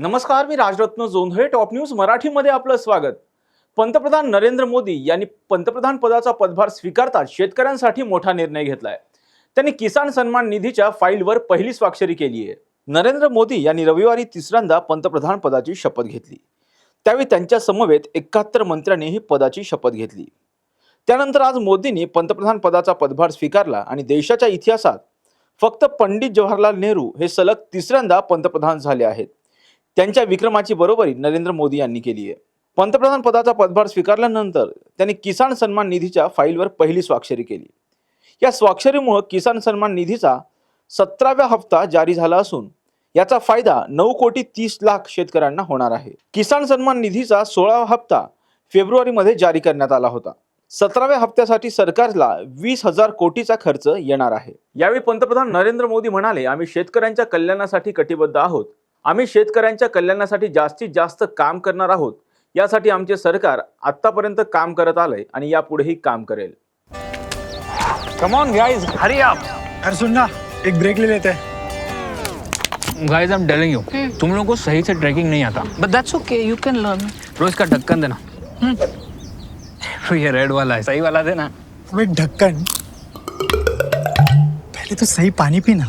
नमस्कार मी Rajratna Jondhale top news मराठीमध्ये आपलं स्वागत. पंतप्रधान नरेंद्र मोदी यांनी पंतप्रधान पदाचा पदभार स्वीकारताच शेतकऱ्यांसाठी मोठा निर्णय घेतलाय. त्यांनी किसान सन्मान निधीच्या फाईलवर पहिली स्वाक्षरी केली आहे. नरेंद्र मोदी यांनी रविवारी तिसऱ्यांदा पंतप्रधान पदाची शपथ घेतली. त्यावेळी त्यांच्या समवेत एकाहत्तर मंत्र्यांनीही पदाची शपथ घेतली. त्यानंतर आज मोदींनी पंतप्रधान पदाचा पदभार स्वीकारला आणि देशाच्या इतिहासात फक्त पंडित जवाहरलाल नेहरू हे सलग तिसऱ्यांदा पंतप्रधान झाले आहेत. त्यांच्या विक्रमाची बरोबरी नरेंद्र मोदी यांनी केली आहे. पंतप्रधान पदाचा पदभार स्वीकारल्यानंतर त्यांनी किसान सन्मान निधीच्या फाईलवर पहिली स्वाक्षरी केली. या स्वाक्षरीमुळे किसान सन्मान निधीचा सतराव्या हप्ता जारी झाला असून याचा फायदा नऊ कोटी तीस लाख शेतकऱ्यांना होणार आहे. किसान सन्मान निधीचा सोळावा हप्ता फेब्रुवारीमध्ये जारी करण्यात आला होता. सतराव्या हप्त्यासाठी सरकारला वीस हजार कोटीचा खर्च येणार आहे. यावेळी पंतप्रधान नरेंद्र मोदी म्हणाले आम्ही शेतकऱ्यांच्या कल्याणासाठी कटिबद्ध आहोत. आम्ही शेतकऱ्यांच्या कल्याणासाठी जास्तीत जास्त काम करणार आहोत. यासाठी आमचे सरकार आतापर्यंत काम करत आलंय आणि यापुढेही काम करेल. Come on guys hurry up अरे सुन ना एक ब्रेक ले लेते. हैं guys I am telling you तुम लोगों को सही से ट्रैकिंग नहीं आता. But that's okay, you can learn. रोज का ढक्कन देना. तो ये रेड वाला है सही वाला देना. ढक्कन पहले तो सही पानी पीना.